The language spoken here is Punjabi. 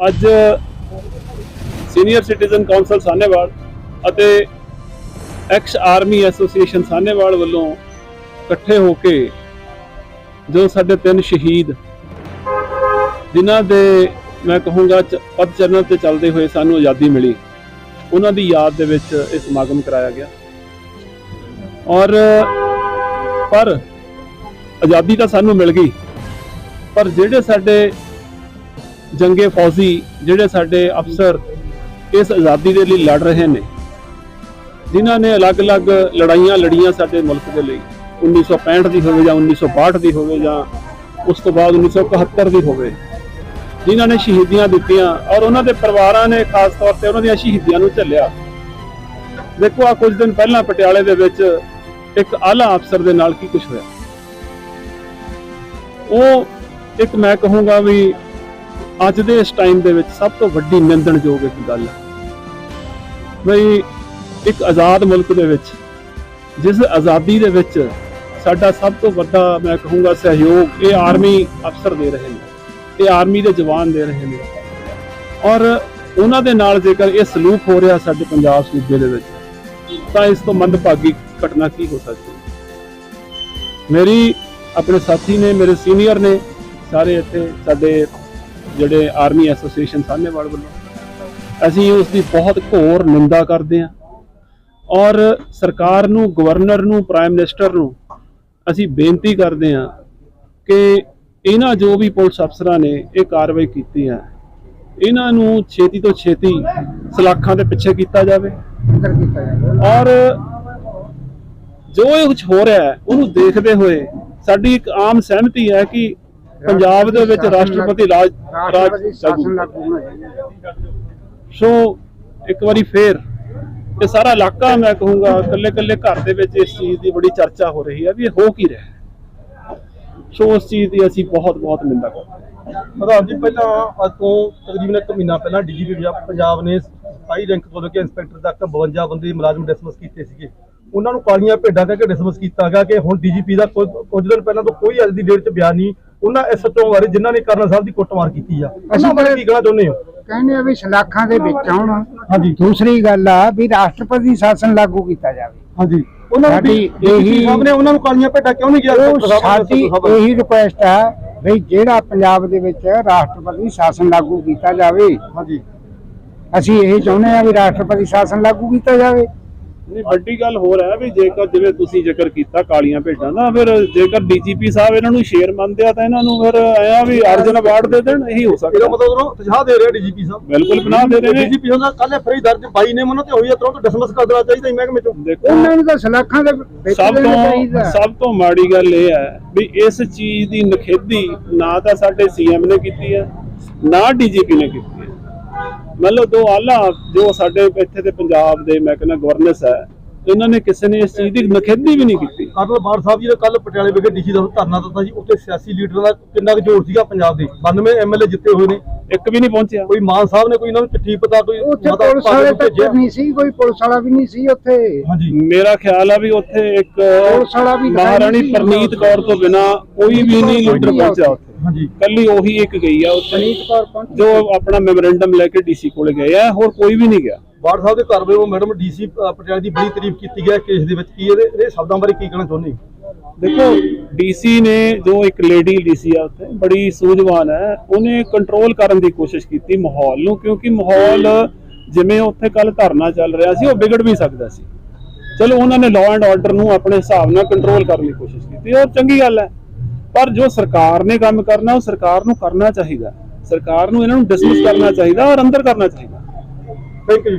ਅੱਜ ਸੀਨੀਅਰ ਸਿਟੀਜ਼ਨ ਕਾਉਂਸਲ ਸਾਹਨੇਵਾਲ ਅਤੇ ਐਕਸ ਆਰਮੀ ਐਸੋਸੀਏਸ਼ਨ ਸਾਹਨੇਵਾਲ ਵੱਲੋਂ ਇਕੱਠੇ ਹੋ ਕੇ ਜੋ ਸਾਡੇ ਤਿੰਨ ਸ਼ਹੀਦ, ਜਿਨ੍ਹਾਂ ਦੇ ਮੈਂ ਕਹੂੰਗਾ ਚ- ਪਦ ਚਰਨ ਤੇ ਚੱਲਦੇ ਹੋਏ ਸਾਨੂੰ ਆਜ਼ਾਦੀ ਮਿਲੀ। ਉਹਨਾਂ ਦੀ ਯਾਦ ਦੇ ਵਿੱਚ ਇਹ ਸਮਾਗਮ ਕਰਾਇਆ ਗਿਆ। ਔਰ ਪਰ ਆਜ਼ਾਦੀ ਤਾਂ ਸਾਨੂੰ ਮਿਲ ਗਈ, ਪਰ ਜਿਹੜੇ ਸਾਡੇ ਜੰਗੇ ਫੌਜੀ ਜਿਹੜੇ ਸਾਡੇ ਅਫਸਰ ਇਸ ਆਜ਼ਾਦੀ ਦੇ ਲਈ ਲੜ ਰਹੇ ਨੇ, ਜਿਨ੍ਹਾਂ ਨੇ ਅਲੱਗ-ਅਲੱਗ ਲੜਾਈਆਂ ਲੜੀਆਂ ਸਾਡੇ ਮੁਲਕ ਦੇ ਲਈ 1965 ਦੀ ਹੋਵੇ ਜਾਂ 1962 ਦੀ ਹੋਵੇ ਜਾਂ ਉਸ ਤੋਂ ਬਾਅਦ 1971 ਦੀ ਹੋਵੇ, ਜਿਨ੍ਹਾਂ ਨੇ ਸ਼ਹੀਦੀਆਂ ਦਿੱਤੀਆਂ ਔਰ ਉਹਨਾਂ ਦੇ ਪਰਿਵਾਰਾਂ ਨੇ ਖਾਸ ਤੌਰ ਤੇ ਉਹਨਾਂ ਦੀਆਂ ਸ਼ਹੀਦੀਆਂ ਨੂੰ ਝੱਲਿਆ। ਦੇਖੋ ਆ ਕੁਝ ਦਿਨ ਪਹਿਲਾਂ ਪਟਿਆਲੇ ਦੇ ਵਿੱਚ ਇੱਕ ਆਲਾ ਅਫਸਰ ਦੇ ਨਾਲ ਕੀ ਕੁਝ ਹੋਇਆ। ਉਹ ਇੱਕ ਮੈਂ ਕਹੂੰਗਾ ਵੀ ਅੱਜ ਦੇ ਇਸ ਟਾਈਮ ਦੇ ਵਿੱਚ ਸਭ ਤੋਂ ਵੱਡੀ ਨਿੰਦਣਯੋਗ ਇੱਕ ਗੱਲ ਹੈ। ਬਈ ਇੱਕ ਆਜ਼ਾਦ ਮੁਲਕ ਦੇ ਵਿੱਚ, ਜਿਸ ਆਜ਼ਾਦੀ ਦੇ ਵਿੱਚ ਸਾਡਾ ਸਭ ਤੋਂ ਵੱਡਾ ਮੈਂ ਕਹੂੰਗਾ ਸਹਿਯੋਗ ਇਹ ਆਰਮੀ ਅਫਸਰ ਦੇ ਰਹੇ ਨੇ, ਇਹ ਆਰਮੀ ਦੇ ਜਵਾਨ ਦੇ ਰਹੇ ਨੇ। ਔਰ ਉਹਨਾਂ ਦੇ ਨਾਲ ਜੇਕਰ ਇਹ ਸਲੂਕ ਹੋ ਰਿਹਾ ਸਾਡੇ ਪੰਜਾਬ ਸੂਬੇ ਦੇ ਵਿੱਚ, ਤਾਂ ਇਸ ਤੋਂ ਮੰਦਭਾਗੀ ਘਟਨਾ ਕੀ ਹੋ ਸਕਦੀ ਮੇਰੀ, ਆਪਣੇ ਸਾਥੀ ਨੇ, ਮੇਰੇ ਸੀਨੀਅਰ ਨੇ ਸਾਰੇ ਇੱਥੇ ਸਾਡੇ ਜਿਹੜੇ ਆਰਮੀ ਐਸੋਸੀਏਸ਼ਨ ਸਾਹਨੇਵਾਲ ਵੱਲੋਂ ਅਸੀਂ ਉਸ ਦੀ ਬਹੁਤ ਘੋਰ ਨਿੰਦਾ ਕਰਦੇ ਹਾਂ ਔਰ ਸਰਕਾਰ ਨੂੰ ਗਵਰਨਰ ਨੂੰ ਪ੍ਰਾਈਮ ਮਿਨਿਸਟਰ ਨੂੰ ਅਸੀਂ ਬੇਨਤੀ ਕਰਦੇ ਹਾਂ ਕਿ ਇਹਨਾਂ ਜੋ ਵੀ ਪੁਲਿਸ ਅਫਸਰਾਂ ਨੇ ਇਹ ਕਾਰਵਾਈ ਕੀਤੀ ਹੈ। ਇਹਨਾਂ ਨੂੰ ਛੇਤੀ ਤੋਂ ਛੇਤੀ ਸਲਾਖਾਂ ਦੇ ਪਿੱਛੇ ਕੀਤਾ ਜਾਵੇ। ਔਰ ਜੋ ਇਹ ਕੁਝ ਹੋ ਰਿਹਾ ਹੈ, ਉਹਨੂੰ ਦੇਖਦੇ ਹੋਏ ਸਾਡੀ ਇੱਕ ਆਮ ਸਹਿਮਤੀ ਹੈ ਕਿ ਪੰਜਾਬ ਦੇ ਵਿੱਚ ਰਾਸ਼ਟਰਪਤੀ ਰਾਜ ਰਾਜ ਰਾਸ਼ਟਰਪਤੀ ਸ਼ਾਸਨ ਲਾਗੂ ਲਾਗੂ ਹੋਣਾ ਚਾਹੀਦਾ ਸੋ ਇੱਕ ਵਾਰੀ ਫੇਰ ਇਹ ਸਾਰਾ ਇਲਾਕਾ ਮੈਂ ਕਹੂੰਗਾ ਇਕੱਲੇ ਇਕੱਲੇ ਘਰ ਦੇ ਵਿੱਚ ਇਸ ਚੀਜ਼ ਦੀ ਬੜੀ ਚਰਚਾ ਹੋ ਰਹੀ ਹੈ ਵੀ ਇਹ ਹੋ ਕੀ ਰਿਹਾ ਹੈ। ਸੋ ਉਸ ਚੀਜ਼ ਦੀ ਅਸੀਂ ਬਹੁਤ ਬਹੁਤ ਨਿੰਦਾ ਕਰਦੇ ਹਾਂ। ਪ੍ਰਧਾਨ ਜੀ ਪਹਿਲਾਂ ਅੱਜ ਤੋਂ ਤਕਰੀਬਨ ਇੱਕ ਮਹੀਨਾ ਪਹਿਲਾਂ ਡੀਜੀਪੀ ਪੰਜਾਬ ਨੇ 27 ਰੈਂਕ ਤੋਂ ਲੈ ਕੇ ਇੰਸਪੈਕਟਰ ਤੱਕ 52 ਬੰਦੇ ਮੁਲਾਜ਼ਮ ਡਿਸਮਿਸ ਕੀਤੇ ਸੀਗੇ। ਉਹਨਾਂ ਨੂੰ ਕਾਲੀਆਂ ਭੇਡਾਂ ਕਹਿ ਕੇ ਡਿਸਮਿਸ ਕੀਤਾ ਗਿਆ ਕਿ ਹੁਣ ਡੀਜੀਪੀ ਦਾ ਕੁਝ ਕੁਝ ਦਿਨ ਪਹਿਲਾਂ ਤੋਂ ਕੋਈ ਅੱਜ ਦੀ ਡੇਟ 'ਚ ਬਿਆਨ ਨਹੀਂ ਉਹਨਾਂ ਐਸਐਚਓ ਬਾਰੇ ਜਿਨ੍ਹਾਂ ਨੇ ਕਰਨਲ ਸਾਹਿਬ ਦੀ ਕੁੱਟਮਾਰ ਕੀਤੀ ਆ। ਉਹਨਾਂ ਬਾਰੇ ਕੀ ਕਹਿਣਾ ਚਾਹੁੰਦੇ ਹੋ? ਕਹਿੰਦੇ ਆ ਵੀ ਸਲਾਖਾਂ ਦੇ ਵਿੱਚ ਆਉਣ। ਹਾਂਜੀ। ਦੂਸਰੀ ਗੱਲ ਆ ਵੀ ਰਾਸ਼ਟਰਪਤੀ ਸ਼ਾਸਨ ਲਾਗੂ ਕੀਤਾ ਜਾਵੇ। ਹਾਂਜੀ। ਉਹਨਾਂ ਡੀਜੀਪੀ ਇਹੀ- ਸਾਹਿਬ ਨੇ ਉਹਨਾਂ ਨੂੰ ਕਾਲੀਆਂ ਭੇਡਾਂ ਕਿਉਂ ਨਹੀਂ ਗਿਆ ਉਹ ਸਾਡੀ ਇਹੀ ਰਿਕੁਐਸਟ ਆ ਵੀ ਜਿਹੜਾ ਪੰਜਾਬ ਦੇ ਵਿੱਚ ਰਾਸ਼ਟਰਪਤੀ ਸ਼ਾਸਨ ਲਾਗੂ ਕੀਤਾ ਜਾਵੇ। ਹਾਂਜੀ। ਅਸੀਂ ਇਹ ਚਾਹੁੰਦੇ ਆ ਵੀ ਰਾਸ਼ਟਰਪਤੀ ਸ਼ਾਸਨ ਲਾਗੂ ਕੀਤਾ ਜਾਵੇ। ਨਹੀਂ ਵੱਡੀ ਗੱਲ ਹੋਰ ਹੈ ਵੀ ਜੇਕਰ ਜਿਵੇਂ ਤੁਸੀਂ ਜ਼ਿਕਰ ਕੀਤਾ ਕਾਲੀਆਂ ਭੇਡਾਂ ਦਾ ਫਿਰ ਜੇਕਰ ਡੀਜੀਪੀ ਸਾਹਿਬ ਇਹਨਾਂ ਨੂੰ ਸ਼ੇਰ ਮੰਨਦੇ ਆ ਤਾਂ ਇਹਨਾਂ ਨੂੰ ਫਿਰ ਐਂ ਆ ਵੀ ਅਰਜਨ ਅਵਾਰਡ ਦੇ ਦੇਣ ਇਹੀ ਹੋ ਇਹਦਾ ਸਕਦਾ ਮਤਲਬ ਉਹ ਤਜਹਾ ਦੇ ਰਿਹਾ ਡੀਜੀਪੀ ਸਾਹਿਬ। ਬਿਲਕੁਲ ਬਣਾ ਦੇ ਰਹੇ ਨੇ। ਡੀਜੀਪੀ ਹੁੰਦਾ ਕੱਲ ਫਰੀ ਦਰਜ 22 ਨੇ ਉਹਨਾਂ ਤੇ ਹੋਈ ਹੈ ਤੁਰੰਤ ਡਿਸਮਿਸ ਕਰ ਦੇਣਾ ਚਾਹੀਦਾ ਸੀ ਮਹਿਕਮੇ ਚੋਂ। ਦੇਖੋ ਉਹਨਾਂ ਨੂੰ ਤਾਂ ਸਲਾਖਾਂ ਦੇ ਸਭ ਤੋਂ ਸਭ ਤੋਂ ਮਾੜੀ ਗੱਲ ਇਹ ਹੈ ਵੀ ਇਸ ਚੀਜ਼ ਦੀ ਨਖੇਦੀ ਨਾ ਤਾਂ ਸਾਡੇ ਸੀਐਮ ਨੇ ਕੀਤੀ ਹੈ ਨਾ ਡੀਜੀਪੀ ਨੇ ਕੀਤੀ ਹੈ। ਮਤਲਬ ਦੋ ਆਲਾ ਜੋ ਸਾਡੇ ਇੱਥੇ ਦੇ ਪੰਜਾਬ ਦੇ ਮੈਂ ਕਹਿੰਦਾ ਗਵਰਨੈਂਸ ਹੈ ਇਹਨਾਂ ਨੇ ਕਿਸੇ ਨੇ ਇਸ ਚੀਜ਼ ਦੀ ਨਖੇਦੀ ਵੀ ਨਹੀਂ ਕੀਤੀ। ਕਰਨਲ ਬਾੜ ਸਾਹਿਬ ਜੀ ਨੇ ਕੱਲ ਪਟਿਆਲੇ ਵਿਖੇ ਡੀਸੀ ਦਾ ਧਰਨਾ ਦਿੱਤਾ ਸੀ ਉੱਥੇ ਸਿਆਸੀ ਲੀਡਰਾਂ ਦਾ ਕਿੰਨਾ ਕੁ ਜ਼ੋਰ ਸੀਗਾ ਪੰਜਾਬ ਦੇ। 92 ਐਮਐਲਏ ਜਿੱਤੇ ਹੋਏ ਨੇ। ਇੱਕ ਵੀ ਨਹੀਂ ਪਹੁੰਚਿਆ। ਕੋਈ ਮਾਨ ਸਾਹਿਬ ਨੇ ਕੋਈ ਇਹਨਾਂ ਨੂੰ ਚਿੱਠੀ ਪਤਾ ਕੋਈ ਉੱਥੇ ਪੁਲਿਸ ਵਾਲੇ? ਤੱਕ ਨਹੀਂ ਸੀ ਕੋਈ ਪੁਲਿਸ ਵਾਲਾ ਵੀ ਨਹੀਂ ਸੀ ਉੱਥੇ। ਹਾਂਜੀ। ਮੇਰਾ ਖਿਆਲ ਆ ਵੀ ਉੱਥੇ ਇੱਕ ਪੁਲਿਸ ਵਾਲਾ ਵੀ ਮਹਾਰਾਣੀ। ਪ੍ਰਨੀਤ ਕੌਰ ਤੋਂ ਬਿਨਾ ਕੋਈ ਵੀ ਨਹੀਂ ਲੀਡਰ ਪਹੁੰਚਿਆ। ਹਾਂਜੀ। ਕੱਲੀ ਉਹੀ ਇੱਕ ਗਈ ਆ ਉੱਥੇ। ਪਨੀਤ ਕੌਰ ਪਹੁੰਚੀ ਜੋ ਆਪਣਾ ਮੈਮੋਰੈਂਡਮ ਲੈ ਕੇ ਡੀਸੀ ਕੋਲੇ ਗਏ ਆ ਹੋਰ ਕੋਈ ਵੀ ਨਹੀਂ ਗਿਆ। ਬਾੜ ਸਾਹਿਬ ਦੇ ਘਰ ਵੱਲੋਂ ਮੈਡਮ ਡੀਸੀ ਪਟਿਆਲੇ ਦੀ ਬੜੀ ਤਾਰੀਫ ਕੀਤੀ ਗਿਆ ਕੇਸ ਦੇ ਵਿੱਚ ਕੀ ਇਹਦੇ ਇਹਦੇ ਸ਼ਬਦਾਂ ਬਾਰੇ ਕੀ ਕਹਿਣਾ ਚਾਹੁੰਦੇ? ਦੇਖੋ ਡੀਸੀ ਨੇ ਜੋ ਇੱਕ ਲੇਡੀ ਡੀਸੀ ਆ ਉੱਥੇ ਬੜੀ ਸੂਝਵਾਨ ਹੈ। ਉਹਨੇ ਕੰਟਰੋਲ ਕਰਨ ਦੀ ਕੋਸ਼ਿਸ਼ ਕੀਤੀ ਮਾਹੌਲ ਨੂੰ ਕਿਉਂਕਿ ਮਾਹੌਲ ਜਿਵੇਂ ਉੱਥੇ ਕੱਲ ਧਰਨਾ ਚੱਲ ਰਿਹਾ ਸੀ ਉਹ ਵਿਗੜ ਵੀ ਸਕਦਾ ਸੀ। ਚਲੋ ਉਹਨਾਂ ਨੇ ਲਾਅ ਐਂਡ ਆਰਡਰ ਨੂੰ ਆਪਣੇ ਹਿਸਾਬ ਨਾਲ ਕੰਟਰੋਲ ਕਰਨ ਦੀ ਕੋਸ਼ਿਸ਼ ਕੀਤੀ ਔਰ ਚੰਗੀ ਗੱਲ ਹੈ। ਪਰ ਜੋ ਸਰਕਾਰ ਨੇ ਕੰਮ ਕਰਨਾ, ਉਹ ਸਰਕਾਰ ਨੂੰ ਕਰਨਾ ਚਾਹੀਦਾ। ਸਰਕਾਰ ਨੂੰ ਇਹਨਾਂ ਨੂੰ ਡਿਸਮਿਸ ਕਰਨਾ ਚਾਹੀਦਾ ਔਰ ਅੰਦਰ ਕਰਨਾ ਚਾਹੀਦਾ। Thank you